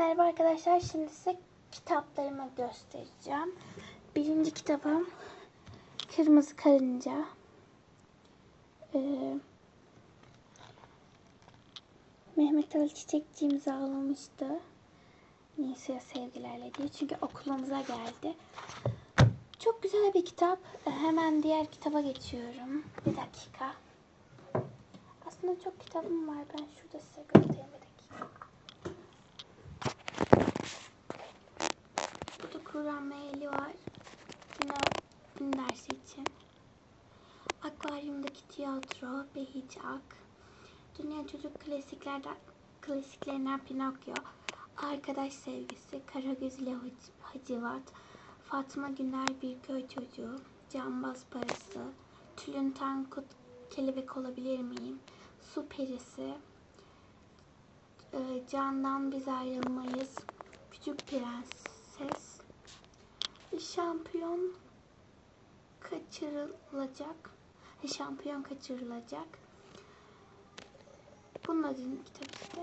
Merhaba arkadaşlar. Şimdi size kitaplarımı göstereceğim. Birinci kitabım Kırmızı Karınca. Ee, Mehmet Ali Çiçekçi imzalamıştı. Nisa sevgilerle diye. Çünkü okulumuza geldi. Çok güzel bir kitap. Ee, Hemen diğer kitaba geçiyorum. Bir dakika. Aslında çok kitabım var. Ben şurada size göstereyim bir dakika. Dersi için. Akvaryumdaki tiyatro, Behicak. Dünya Çocuk Klasiklerden, klasiklerinden Pinokyo. Arkadaş Sevgisi, Karagöz ile Hac- Hacivat. Fatma Güner Bir Köy Çocuğu. Cambaz Parası. Tülün Tankut Kelebek Olabilir Miyim? Su Perisi. Ee, Candan Biz Ayrılmayız. Küçük Prenses. Şampiyon kaçırılacak. Şampiyon kaçırılacak. Bunun adını kitap işte.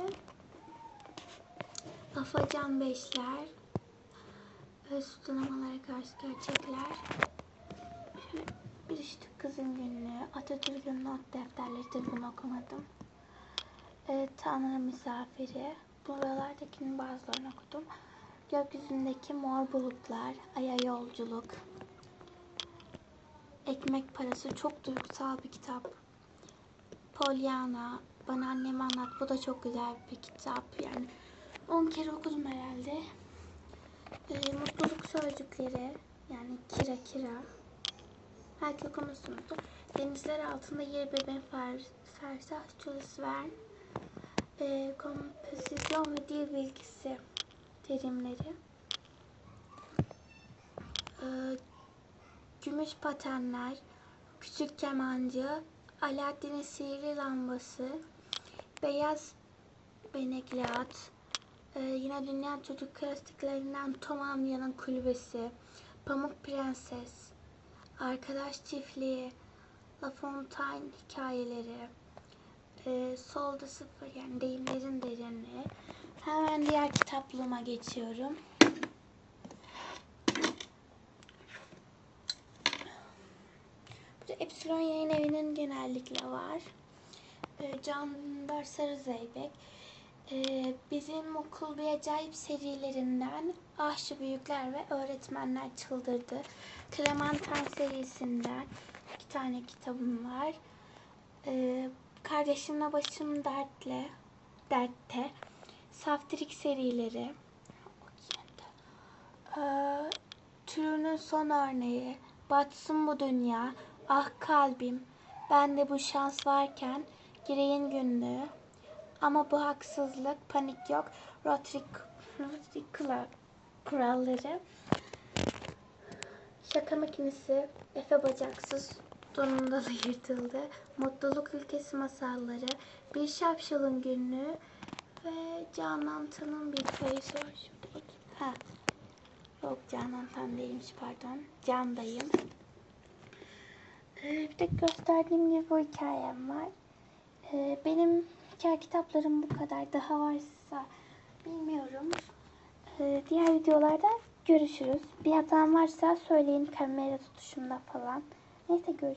Afacan Beşler. Suçlamalara karşı gerçekler. Bir işte kızın günlüğü. Atatürk'ün not defterleri bunu okumadım. Ee, Tanrı misafiri. Buralardakinin bazılarını okudum. Gökyüzündeki mor bulutlar, aya yolculuk, ekmek parası çok duygusal bir kitap. Pollyanna, bana annemi anlat. Bu da çok güzel bir kitap. Yani 10 kere okudum herhalde. Ee, mutluluk sözcükleri, yani kira kira. Belki okumuşsunuzdur. Denizler altında yer beben fer, fersah Jules Verne. Ee, kompozisyon ve dil bilgisi terimleri. Ee, gümüş patenler, küçük kemancı, Alaaddin'in sihirli lambası, beyaz benekli at, ee, yine dünya çocuk klasiklerinden Tom Amya'nın kulübesi, Pamuk Prenses, Arkadaş Çiftliği, La Fontaine hikayeleri, e, solda sıfır yani deyimlerin derinliği. Hemen diğer kitaplığıma geçiyorum. Genellikle var. E, Canlar Sarı Zeybek. E, bizim okul bir acayip serilerinden Ahşı Büyükler ve Öğretmenler Çıldırdı. Clementine serisinden iki tane kitabım var. E, Kardeşimle Başım Dertle, Dertte. Saftirik serileri. Ee, türünün son örneği. Batsın bu dünya. Ah kalbim. Ben de bu şans varken gireyin günlüğü. Ama bu haksızlık, panik yok. Rotary, Rotary kuralları. Şaka makinesi, Efe Bacaksız, donunda da yırtıldı. Mutluluk ülkesi masalları, bir şapşalın günlüğü ve Canan Tan'ın bir köyü sor. Şurada. Ha. Yok Canan Tan değilmiş pardon. Can dayım. Bir de gösterdiğim gibi bu hikayem var. Ee, benim hikaye kitaplarım bu kadar. Daha varsa bilmiyorum. Ee, diğer videolarda görüşürüz. Bir hatam varsa söyleyin kamera tutuşumda falan. Neyse görüşürüz.